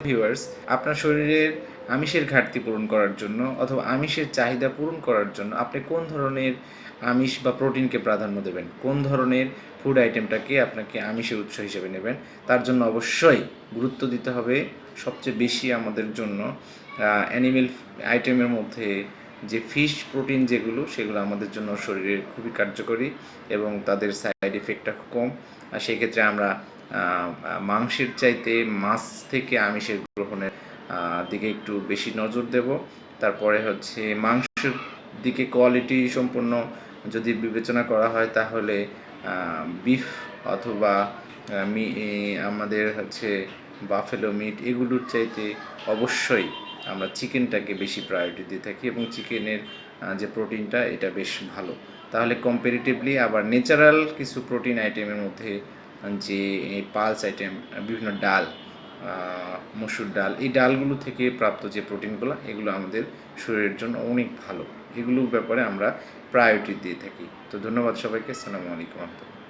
Viewers আপনার শরীরের আমিষের ঘাটতি পূরণ করার জন্য অথবা আমিষের চাহিদা পূরণ করার জন্য আপনি কোন ধরনের আমিষ বা প্রোটিনকে প্রাধান্য দেবেন? কোন ধরনের ফুড আইটেমটাকে আপনাকে আমিষের উৎস হিসেবে নেবেন? তার জন্য অবশ্যই গুরুত্ব দিতে হবে সবচেয়ে বেশি আমাদের জন্য অ্যানিমেল আইটেমের মধ্যে যে ফিশ প্রোটিন যেগুলো, সেগুলো আমাদের জন্য শরীরের খুবই কার্যকরী এবং তাদের সাইড এফেক্টটা খুব কম। আর সেই ক্ষেত্রে আমরা মাংসের চাইতে মাছ থেকে আমিষের গ্রহণের দিকে একটু বেশি নজর দেব। তারপরে হচ্ছে মাংসের দিকে কোয়ালিটি সম্পূর্ণ যদি বিবেচনা করা হয় তাহলে বিফ অথবা মি আমাদের হচ্ছে বাফেলো মিট এগুলোর চাইতে অবশ্যই আমরা চিকেনটাকে বেশি প্রায়োরিটি দিয়ে থাকি এবং চিকেনের যে প্রোটিনটা এটা বেশ ভালো। তাহলে কম্পারিটিভলি আবার ন্যাচারাল কিছু প্রোটিন আইটেমের মধ্যে যে পালস আইটেম, বিভিন্ন ডাল মসুর ডাল, এই ডালগুলো থেকে প্রাপ্ত যে প্রোটিনগুলো, এগুলো আমাদের শরীরের জন্য অনেক ভালো। এগুলোর ব্যাপারে আমরা প্রায়োরিটি দিয়ে থাকি। তো ধন্যবাদ সবাইকে। আসসালামু আলাইকুম